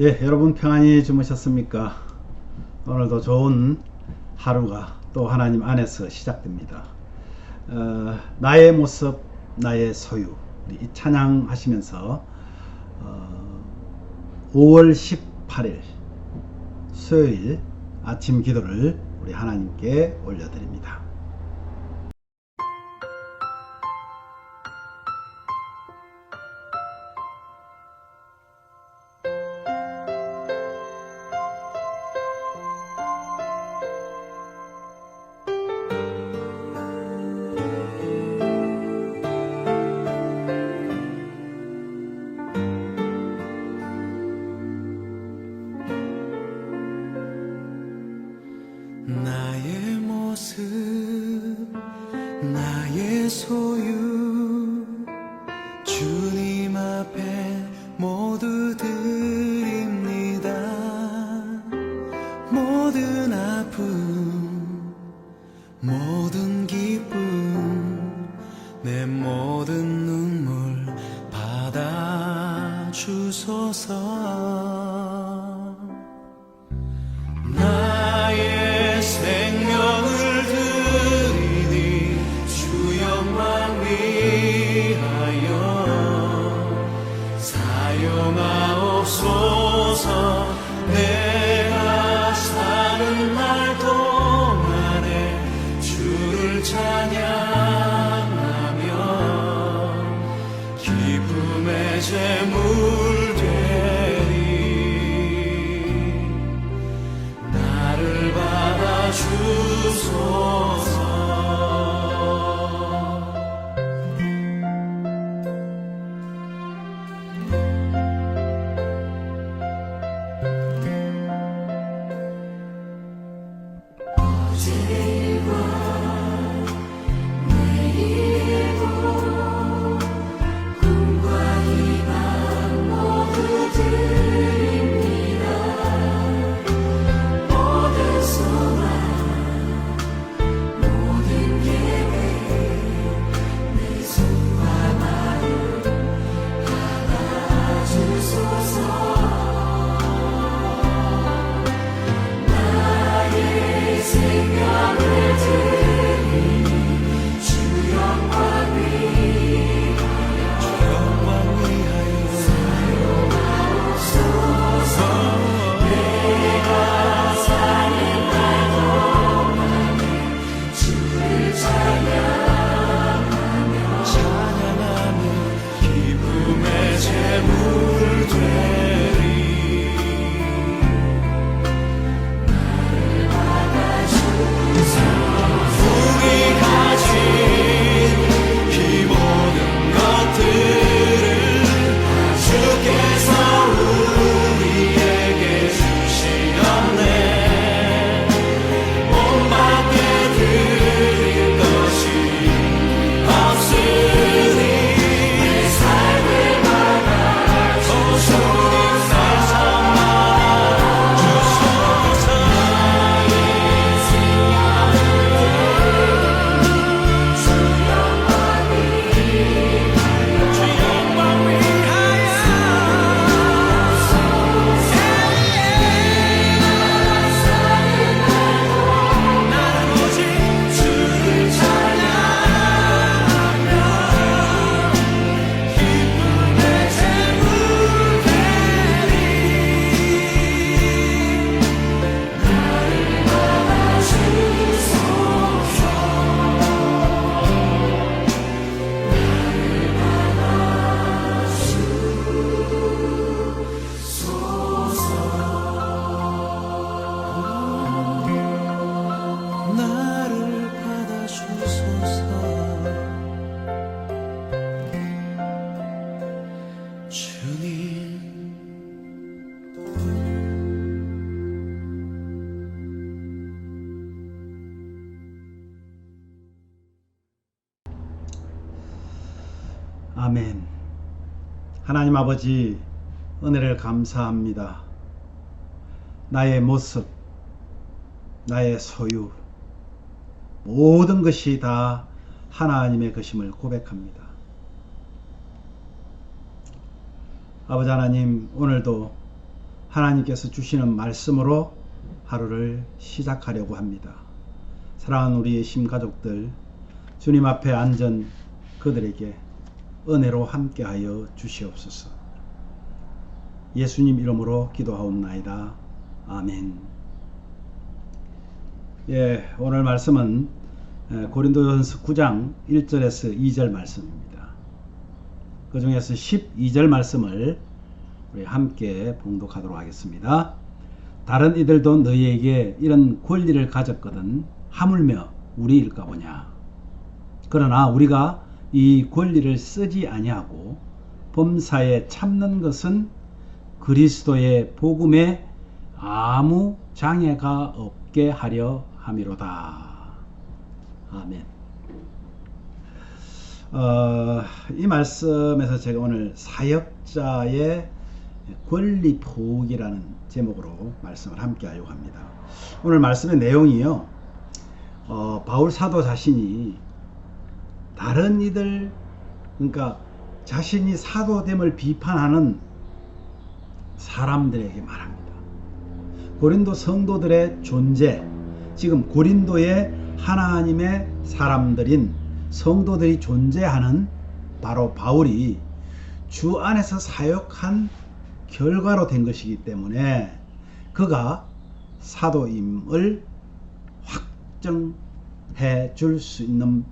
예, 여러분 평안히 주무셨습니까? 오늘도 좋은 하루가 또 하나님 안에서 시작됩니다. 어, 나의 모습, 나의 소유. 이 찬양 하시면서 어, 5월 18일 수요일 아침 기도를 우리 하나님께 올려드립니다. 영 하나님 아버지, 은혜를 감사합니다. 나의 모습, 나의 소유, 모든 것이 다 하나님의 것임을 고백합니다. 아버지 하나님, 오늘도 하나님께서 주시는 말씀으로 하루를 시작하려고 합니다. 사랑하는 우리의 심 가족들, 주님 앞에 앉은 그들에게 은혜로 함께하여 주시옵소서. 예수님 이름으로 기도하옵나이다. 아멘. 예, 오늘 말씀은 에, 고린도전서 9장 1절에서 2절 말씀입니다. 그 중에서 12절 말씀을 우리 함께 봉독하도록 하겠습니다. 다른 이들도 너희에게 이런 권리를 가졌거든 하물며 우리일까 보냐. 그러나 우리가 이 권리를 쓰지 아니하고 범사에 참는 것은 그리스도의 복음에 아무 장애가 없게 하려 함이로다. 아멘. 어, 이 말씀에서 제가 오늘 사역자의 권리 포기라는 제목으로 말씀을 함께 하려고 합니다. 오늘 말씀의 내용이요. 어, 바울 사도 자신이 다른 이들 그러니까 자신이 사도됨을 비판하는 사람들에게 말합니다. 고린도 성도들의 존재, 지금 고린도의 하나님의 사람들인 성도들이 존재하는 바로 바울이 주 안에서 사역한 결과로 된 것이기 때문에 그가 사도임을 확정해 줄 수 있는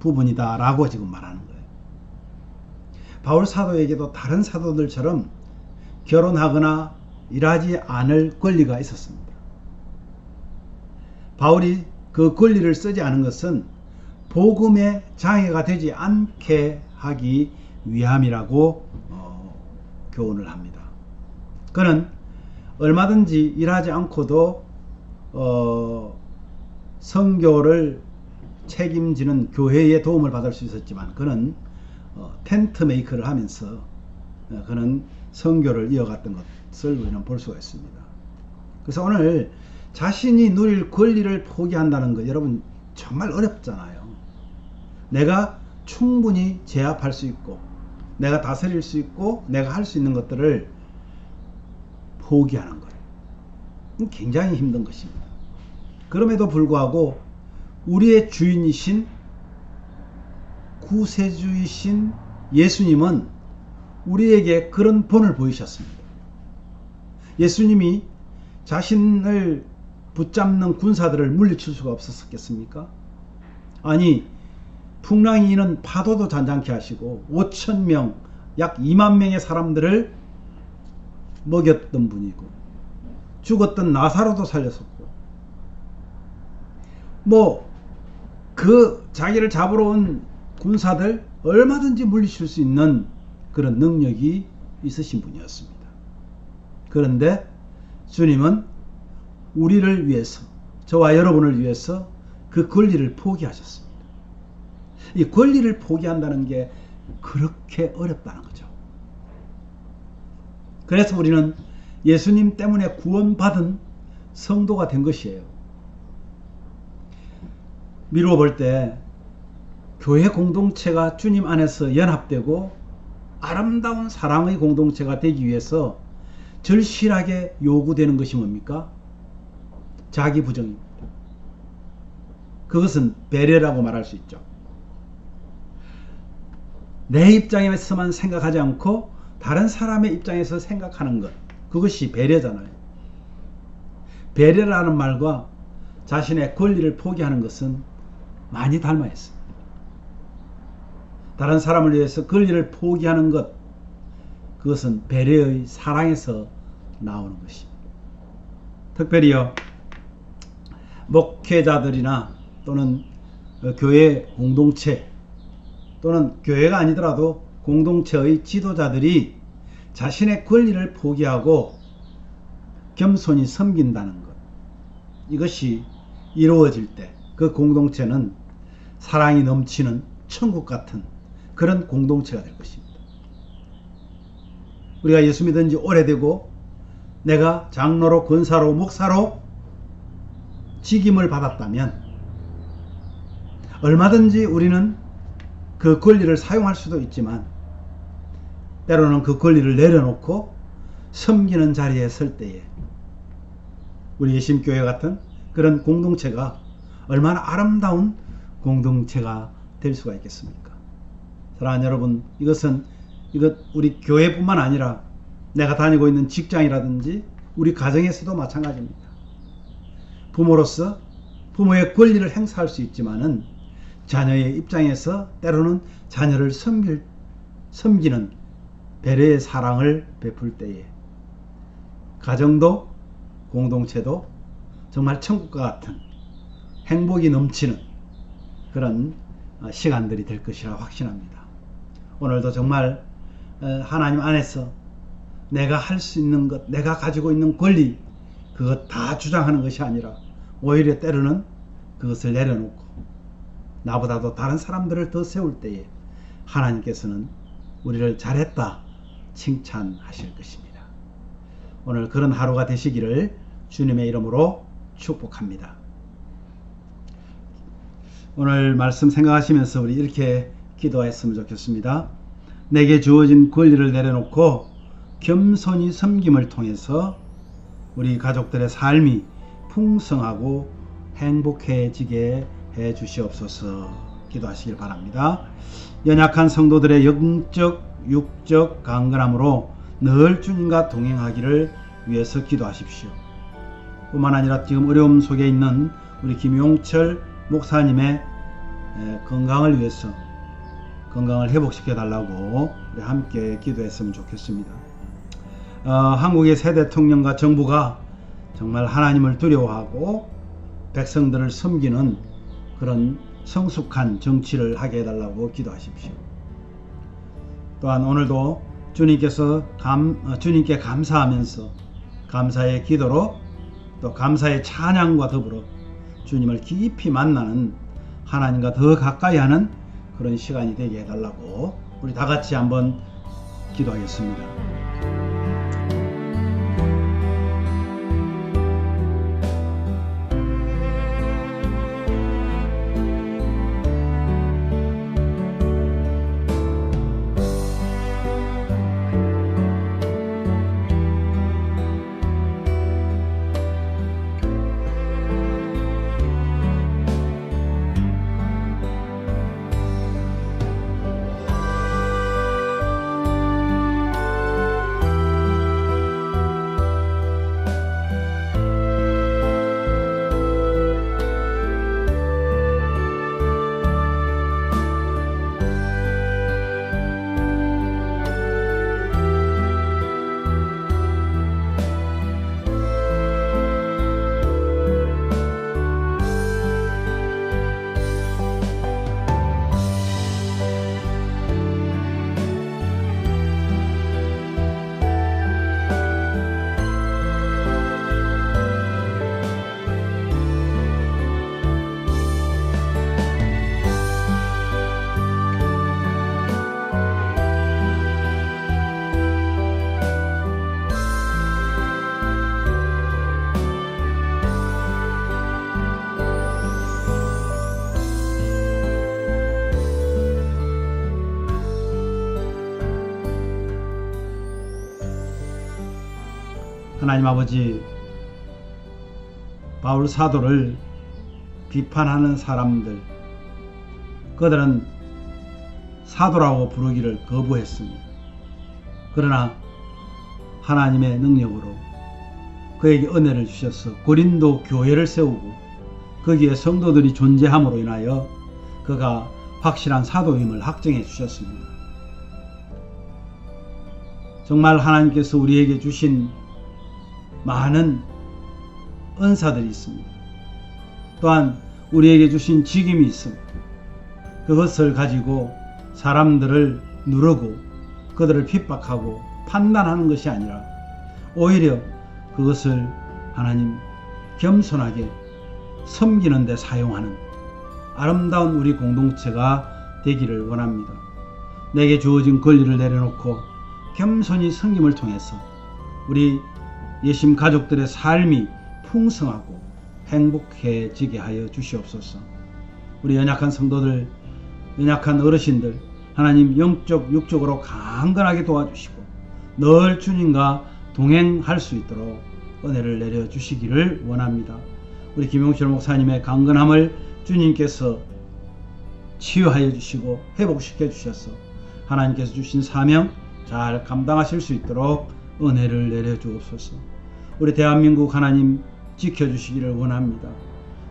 부분이다라고 지금 말하는 거예요. 바울 사도에게도 다른 사도들처럼 결혼하거나 일하지 않을 권리가 있었습니다. 바울이 그 권리를 쓰지 않은 것은 복음의 장애가 되지 않게 하기 위함이라고 어, 교훈을 합니다. 그는 얼마든지 일하지 않고도 어, 성교를 책임지는 교회의 도움을 받을 수 있었지만 그는 어, 텐트 메이커를 하면서 어, 그는 성교를 이어갔던 것을 우리는 볼 수가 있습니다. 그래서 오늘 자신이 누릴 권리를 포기한다는 것 여러분 정말 어렵잖아요. 내가 충분히 제압할 수 있고 내가 다스릴 수 있고 내가 할 수 있는 것들을 포기하는 것. 굉장히 힘든 것입니다. 그럼에도 불구하고 우리의 주인이신 구세주이신 예수님은 우리에게 그런 본을 보이셨습니다. 예수님이 자신을 붙잡는 군사들을 물리칠 수가 없었겠습니까? 아니, 풍랑이 는 파도도 잔잔케 하시고 5천 명, 약 2만 명의 사람들을 먹였던 분이고 죽었던 나사로도 살렸었고 뭐 그 자기를 잡으러 온 군사들 얼마든지 물리칠 수 있는 그런 능력이 있으신 분이었습니다. 그런데 주님은 우리를 위해서 저와 여러분을 위해서 그 권리를 포기하셨습니다. 이 권리를 포기한다는 게 그렇게 어렵다는 거죠. 그래서 우리는 예수님 때문에 구원받은 성도가 된 것이에요. 미루어 볼 때 교회 공동체가 주님 안에서 연합되고 아름다운 사랑의 공동체가 되기 위해서 절실하게 요구되는 것이 뭡니까? 자기 부정입니다. 그것은 배려라고 말할 수 있죠. 내 입장에서만 생각하지 않고 다른 사람의 입장에서 생각하는 것. 그것이 배려잖아요. 배려라는 말과 자신의 권리를 포기하는 것은 많이 닮아 있습니다. 다른 사람을 위해서 권리를 포기하는 것, 그것은 배려의 사랑에서 나오는 것입니다. 특별히요, 목회자들이나 또는 어, 교회 공동체 또는 교회가 아니더라도 공동체의 지도자들이 자신의 권리를 포기하고 겸손히 섬긴다는 것. 이것이 이루어질 때 그 공동체는 사랑이 넘치는 천국 같은 그런 공동체가 될 것입니다. 우리가 예수 믿은 지 오래되고 내가 장로로 권사로 목사로 직임을 받았다면 얼마든지 우리는 그 권리를 사용할 수도 있지만 때로는 그 권리를 내려놓고 섬기는 자리에 설 때에 우리 예심교회 같은 그런 공동체가 얼마나 아름다운 공동체가 될 수가 있겠습니까? 사랑하는 여러분, 이것은 이것 우리 교회뿐만 아니라 내가 다니고 있는 직장이라든지 우리 가정에서도 마찬가지입니다. 부모로서 부모의 권리를 행사할 수 있지만은 자녀의 입장에서 때로는 자녀를 섬길, 섬기는 배려의 사랑을 베풀 때에 가정도 공동체도 정말 천국과 같은 행복이 넘치는 그런 어, 시간들이 될 것이라 확신합니다. 오늘도 정말 어, 하나님 안에서 내가 할 수 있는 것, 내가 가지고 있는 권리, 그것 다 주장하는 것이 아니라 오히려 때로는 그것을 내려놓고 나보다도 다른 사람들을 더 세울 때에 하나님께서는 우리를 잘했다 칭찬하실 것입니다. 오늘 그런 하루가 되시기를 주님의 이름으로 축복합니다. 오늘 말씀 생각하시면서 우리 이렇게 기도했으면 좋겠습니다. 내게 주어진 권리를 내려놓고 겸손히 섬김을 통해서 우리 가족들의 삶이 풍성하고 행복해지게 해 주시옵소서 기도하시길 바랍니다. 연약한 성도들의 영적, 육적 강건함으로 늘 주님과 동행하기를 위해서 기도하십시오. 뿐만 아니라 지금 어려움 속에 있는 우리 김용철 목사님의 에, 건강을 위해서 건강을 회복시켜 달라고 우리 함께 기도했으면 좋겠습니다. 어, 한국의 새 대통령과 정부가 정말 하나님을 두려워하고 백성들을 섬기는 그런 성숙한 정치를 하게 해달라고 기도하십시오. 또한 오늘도 주님께서 감, 어, 주님께 감사하면서 감사의 기도로 또 감사의 찬양과 더불어 주님을 깊이 만나는 하나님과 더 가까이 하는 그런 시간이 되게 해달라고 우리 다 같이 한번 기도하겠습니다. 하나님 아버지 바울 사도를 비판하는 사람들 그들은 사도라고 부르기를 거부했습니다. 그러나 하나님의 능력으로 그에게 은혜를 주셔서 고린도 교회를 세우고 거기에 성도들이 존재함으로 인하여 그가 확실한 사도임을 확정해 주셨습니다. 정말 하나님께서 우리에게 주신 많은 은사들이 있습니다. 또한 우리에게 주신 직임이 있습니다. 그것을 가지고 사람들을 누르고 그들을 핍박하고 판단하는 것이 아니라 오히려 그것을 하나님 겸손하게 섬기는 데 사용하는 아름다운 우리 공동체가 되기를 원합니다. 내게 주어진 권리를 내려놓고 겸손히 섬김을 통해서 우리 예심 가족들의 삶이 풍성하고 행복해지게 하여 주시옵소서. 우리 연약한 성도들, 연약한 어르신들, 하나님 영적, 육적으로 강건하게 도와주시고 늘 주님과 동행할 수 있도록 은혜를 내려 주시기를 원합니다. 우리 김용철 목사님의 강건함을 주님께서 치유하여 주시고 회복시켜 주셔서 하나님께서 주신 사명 잘 감당하실 수 있도록 은혜를 내려 주옵소서. 우리 대한민국 하나님 지켜 주시기를 원합니다.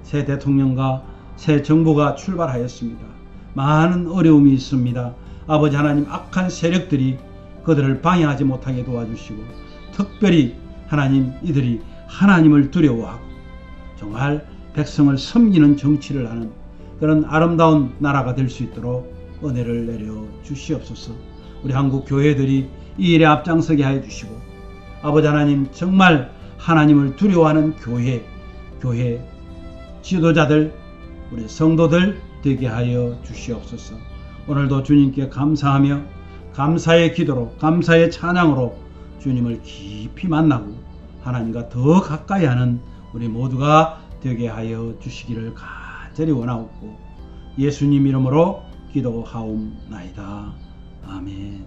새 대통령과 새 정부가 출발하였습니다. 많은 어려움이 있습니다. 아버지 하나님 악한 세력들이 그들을 방해하지 못하게 도와주시고 특별히 하나님 이들이 하나님을 두려워하고 정말 백성을 섬기는 정치를 하는 그런 아름다운 나라가 될 수 있도록 은혜를 내려 주시옵소서. 우리 한국 교회들이 이 일에 앞장서게 하여 주시고 아버지 하나님 정말 하나님을 두려워하는 교회, 교회 지도자들, 우리 성도들 되게 하여 주시옵소서. 오늘도 주님께 감사하며 감사의 기도로 감사의 찬양으로 주님을 깊이 만나고 하나님과 더 가까이 하는 우리 모두가 되게 하여 주시기를 간절히 원하옵고 예수님 이름으로 기도하옵나이다. 아멘.